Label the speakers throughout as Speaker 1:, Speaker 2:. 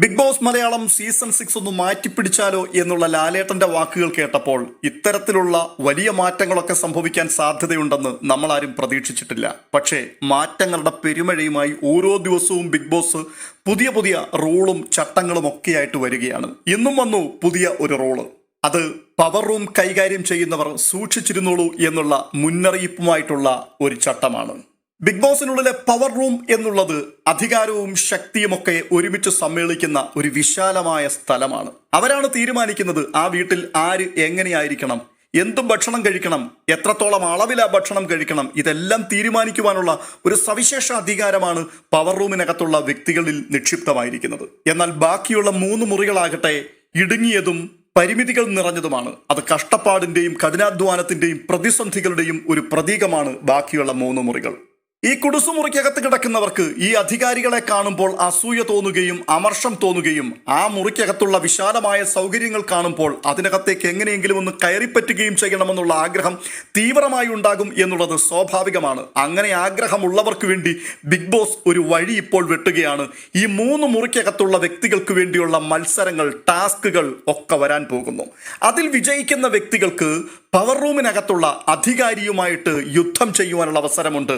Speaker 1: Big boss Malayalam season six ഒന്ന് മാറ്റിപ്പിടിച്ചാലോ എന്നുള്ള ലാലേട്ടന്റെ വാക്കുകൾ കേട്ടപ്പോൾ ഇത്തരത്തിലുള്ള വലിയ മാറ്റങ്ങളൊക്കെ സംഭവിക്കാൻ സാധ്യതയുണ്ടെന്ന് നമ്മൾ ആരും പ്രതീക്ഷിച്ചിട്ടില്ല. പക്ഷേ മാറ്റങ്ങളുടെ പെരുമഴയുമായി ഓരോ ദിവസവും ബിഗ് ബോസ് പുതിയ പുതിയ റോളും ചട്ടങ്ങളും ഒക്കെയായിട്ട് വരികയാണ്. ഇന്നും വന്നു പുതിയ ഒരു റോൾ. അത് പവർ റൂം കൈകാര്യം ചെയ്യുന്നവർ സൂക്ഷിച്ചിരുന്നോളൂ എന്നുള്ള മുന്നറിയിപ്പുമായിട്ടുള്ള ഒരു ചട്ടമാണ്. ബിഗ് ബോസിനുള്ളിലെ പവർ റൂം എന്നുള്ളത് അധികാരവും ശക്തിയുമൊക്കെ ഒരുമിച്ച് സമ്മേളിക്കുന്ന ഒരു വിശാലമായ സ്ഥലമാണ്. അവരാണ് തീരുമാനിക്കുന്നത് ആ വീട്ടിൽ ആര് എങ്ങനെയായിരിക്കണം എന്തും ഭക്ഷണം കഴിക്കണം എത്രത്തോളം അളവിൽ ആ ഭക്ഷണം കഴിക്കണം ഇതെല്ലാം തീരുമാനിക്കുവാനുള്ള ഒരു സവിശേഷ അധികാരമാണ് പവർ റൂമിനകത്തുള്ള വ്യക്തികളിൽ നിക്ഷിപ്തമായിരിക്കുന്നത്. എന്നാൽ ബാക്കിയുള്ള മൂന്ന് മുറികളാകട്ടെ ഇടുങ്ങിയതും പരിമിതികൾ നിറഞ്ഞതുമാണ്. അത് കഷ്ടപ്പാടിന്റെയും കഠിനാധ്വാനത്തിന്റെയും പ്രതിസന്ധികളുടെയും ഒരു പ്രതീകമാണ് ബാക്കിയുള്ള മൂന്ന് മുറികൾ. ഈ കുടുസുമുറിക്കകത്ത് കിടക്കുന്നവർക്ക് ഈ അധികാരികളെ കാണുമ്പോൾ അസൂയ തോന്നുകയും അമർഷം തോന്നുകയും ആ മുറിക്കകത്തുള്ള വിശാലമായ സൗകര്യങ്ങൾ കാണുമ്പോൾ അതിനകത്തേക്ക് എങ്ങനെയെങ്കിലും ഒന്ന് കയറിപ്പറ്റുകയും ചെയ്യണമെന്നുള്ള ആഗ്രഹം തീവ്രമായി ഉണ്ടാകും എന്നുള്ളത് സ്വാഭാവികമാണ്. അങ്ങനെ ആഗ്രഹമുള്ളവർക്ക് വേണ്ടി ബിഗ് ബോസ് ഒരു വഴി ഇപ്പോൾ വെട്ടുകയാണ്. ഈ മൂന്ന് മുറിക്കകത്തുള്ള വ്യക്തികൾക്ക് വേണ്ടിയുള്ള മത്സരങ്ങൾ ടാസ്കുകൾ ഒക്കെ വരാൻ പോകുന്നു. അതിൽ വിജയിക്കുന്ന വ്യക്തികൾക്ക് പവർ റൂമിനകത്തുള്ള അധികാരിയുമായിട്ട് യുദ്ധം ചെയ്യുവാനുള്ള അവസരമുണ്ട്.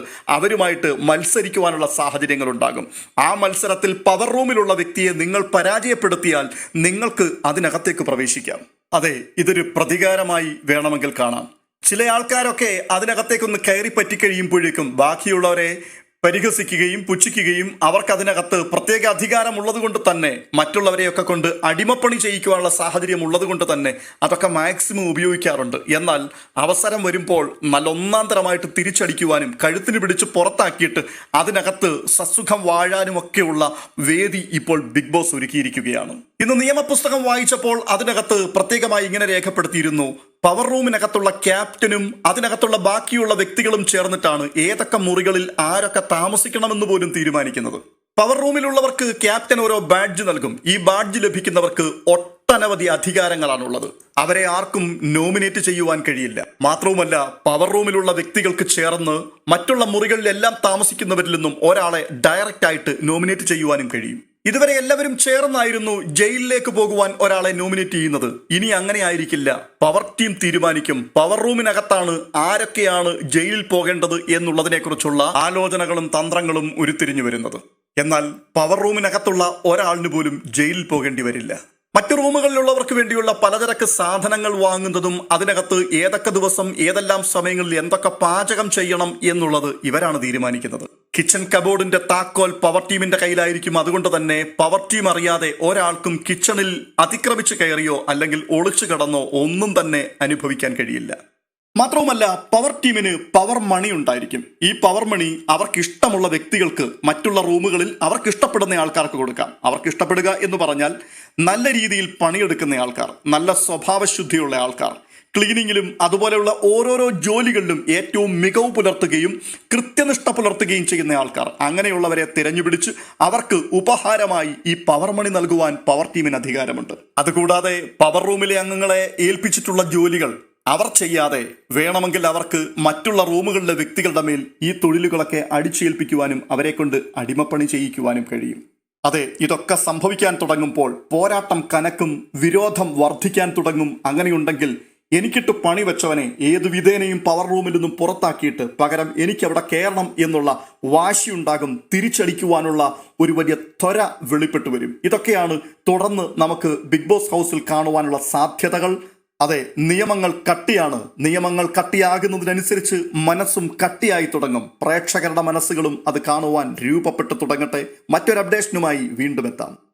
Speaker 1: അവരുമായിട്ട് മത്സരിക്കുവാനുള്ള സാഹചര്യങ്ങൾ ഉണ്ടാകും ആ മത്സരത്തിൽ പവർ റൂമിലുള്ള വ്യക്തിയെ നിങ്ങൾ പരാജയപ്പെടുത്തിയാൽ നിങ്ങൾക്ക് അതിനകത്തേക്ക് പ്രവേശിക്കാം. അതെ ഇതൊരു പ്രതികാരമായി വേണമെങ്കിൽ കാണാം. ചില ആൾക്കാരൊക്കെ അതിനകത്തേക്കൊന്ന് കയറി പറ്റിക്കഴിയുമ്പോഴേക്കും ബാക്കിയുള്ളവരെ പരിഹസിക്കുകയും പുച്ഛിക്കുകയും അവർക്കതിനകത്ത് പ്രത്യേക അധികാരമുള്ളത് കൊണ്ട് തന്നെ മറ്റുള്ളവരെയൊക്കെ കൊണ്ട് അടിമപ്പണി ചെയ്യിക്കുവാനുള്ള സാഹചര്യം ഉള്ളത് കൊണ്ട് തന്നെ അതൊക്കെ മാക്സിമം ഉപയോഗിക്കാറുണ്ട്. എന്നാൽ അവസരം വരുമ്പോൾ നല്ല ഒന്നാം തരമായിട്ട് തിരിച്ചടിക്കുവാനും കഴുത്തിന് പിടിച്ച് പുറത്താക്കിയിട്ട് അതിനകത്ത് സസുഖം വാഴാനും ഒക്കെയുള്ള വേദി ഇപ്പോൾ ബിഗ് ബോസ് ഒരുക്കിയിരിക്കുകയാണ്. ഇന്ന് നിയമപുസ്തകം വായിച്ചപ്പോൾ അതിനകത്ത് പ്രത്യേകമായി ഇങ്ങനെ രേഖപ്പെടുത്തിയിരുന്നു. പവർ റൂമിനകത്തുള്ള ക്യാപ്റ്റനും അതിനകത്തുള്ള ബാക്കിയുള്ള വ്യക്തികളും ചേർന്നിട്ടാണ് ഏതൊക്കെ മുറികളിൽ ആരൊക്കെ താമസിക്കണമെന്ന് പോലും തീരുമാനിക്കുന്നത്. പവർ റൂമിലുള്ളവർക്ക് ക്യാപ്റ്റൻ ഓരോ ബാഡ്ജ് നൽകും. ഈ ബാഡ്ജ് ലഭിക്കുന്നവർക്ക് ഒട്ടനവധി അധികാരങ്ങളാണുള്ളത്. അവരെ ആർക്കും നോമിനേറ്റ് ചെയ്യുവാൻ കഴിയില്ല. മാത്രവുമല്ല പവർ റൂമിലുള്ള വ്യക്തികൾക്ക് ചേർന്ന് മറ്റുള്ള മുറികളിലെല്ലാം താമസിക്കുന്നവരിൽ നിന്നും ഒരാളെ ഡയറക്റ്റ് ആയിട്ട് നോമിനേറ്റ് ചെയ്യുവാനും കഴിയും. ഇതുവരെ എല്ലാവരും ചേർന്നായിരുന്നു ജയിലിലേക്ക് പോകുവാൻ ഒരാളെ നോമിനേറ്റ് ചെയ്യുന്നത്. ഇനി അങ്ങനെ ആയിരിക്കില്ല. പവർ ടീം തീരുമാനിക്കും. പവർ റൂമിനകത്താണ് ആരൊക്കെയാണ് ജയിലിൽ പോകേണ്ടത് എന്നുള്ളതിനെക്കുറിച്ചുള്ള ആലോചനകളും തന്ത്രങ്ങളും ഉരുത്തിരിഞ്ഞു വരുന്നത്. എന്നാൽ പവർ റൂമിനകത്തുള്ള ഒരാളിന് പോലും ജയിലിൽ പോകേണ്ടി വരില്ല. മറ്റു റൂമുകളിലുള്ളവർക്ക് വേണ്ടിയുള്ള പലചരക്ക് സാധനങ്ങൾ വാങ്ങുന്നതും അതിനകത്ത് ഏതൊക്കെ ദിവസം ഏതെല്ലാം സമയങ്ങളിൽ എന്തൊക്കെ പാചകം ചെയ്യണം എന്നുള്ളത് ഇവരാണ് തീരുമാനിക്കുന്നത്. കിച്ചൺ കബോർഡിന്റെ താക്കോൽ പവർ ടീമിന്റെ കയ്യിലായിരിക്കും. അതുകൊണ്ട് തന്നെ പവർ ടീം അറിയാതെ ഒരാൾക്കും കിച്ചണിൽ അതിക്രമിച്ചു കയറിയോ അല്ലെങ്കിൽ ഒളിച്ചു കടന്നോ ഒന്നും തന്നെ അനുഭവിക്കാൻ കഴിയില്ല. മാത്രവുമല്ല പവർ ടീമിന് പവർ മണി ഉണ്ടായിരിക്കും. ഈ പവർ മണി അവർക്ക് ഇഷ്ടമുള്ള വ്യക്തികൾക്ക് മറ്റുള്ള റൂമുകളിൽ അവർക്ക് ഇഷ്ടപ്പെടുന്ന ആൾക്കാർക്ക് കൊടുക്കാം. അവർക്ക് ഇഷ്ടപ്പെടുക എന്ന് പറഞ്ഞാൽ നല്ല രീതിയിൽ പണിയെടുക്കുന്ന ആൾക്കാർ നല്ല സ്വഭാവശുദ്ധിയുള്ള ആൾക്കാർ ക്ലീനിങ്ങിലും അതുപോലെയുള്ള ഓരോരോ ജോലികളിലും ഏറ്റവും മികവ് പുലർത്തുകയും കൃത്യനിഷ്ഠ പുലർത്തുകയും ചെയ്യുന്ന ആൾക്കാർ. അങ്ങനെയുള്ളവരെ തിരഞ്ഞുപിടിച്ച് അവർക്ക് ഉപഹാരമായി ഈ പവർ മണി നൽകുവാൻ പവർ ടീമിന് അധികാരമുണ്ട്. അതുകൂടാതെ പവർ റൂമിലെ അംഗങ്ങളെ ഏൽപ്പിച്ചിട്ടുള്ള ജോലികൾ അവർ ചെയ്യാതെ വേണമെങ്കിൽ അവർക്ക് മറ്റുള്ള റൂമുകളിലെ വ്യക്തികളുടെ മേൽ ഈ തൊഴിലുകളൊക്കെ അടിച്ചേൽപ്പിക്കുവാനും അവരെ കൊണ്ട് അടിമപ്പണി ചെയ്യിക്കുവാനും കഴിയും. അതെ ഇതൊക്കെ സംഭവിക്കാൻ തുടങ്ങുമ്പോൾ പോരാട്ടം കനക്കും വിരോധം വർദ്ധിക്കാൻ തുടങ്ങും. അങ്ങനെയുണ്ടെങ്കിൽ എനിക്കിട്ട് പണി വെച്ചവനെ ഏത് വിധേനയും പവർ റൂമിൽ നിന്നും പുറത്താക്കിയിട്ട് പകരം എനിക്ക് അവിടെ കയറണം എന്നുള്ള വാശി ഉണ്ടാകും തിരിച്ചടിക്കുവാനുള്ള ഒരു വലിയ ത്വര വെളിപ്പെട്ടു വരും. ഇതൊക്കെയാണ് തുടർന്ന് നമുക്ക് ബിഗ് ബോസ് ഹൗസിൽ കാണുവാനുള്ള സാധ്യതകൾ. അതെ നിയമങ്ങൾ കട്ടിയാണ്. നിയമങ്ങൾ കട്ടിയാകുന്നതിനനുസരിച്ച് മനസ്സും കട്ടിയായി തുടങ്ങും. പ്രേക്ഷകരുടെ മനസ്സുകളും അത് കാണുവാൻ രൂപപ്പെട്ടു തുടങ്ങട്ടെ. മറ്റൊരു അപ്ഡേഷനുമായി വീണ്ടും എത്താം.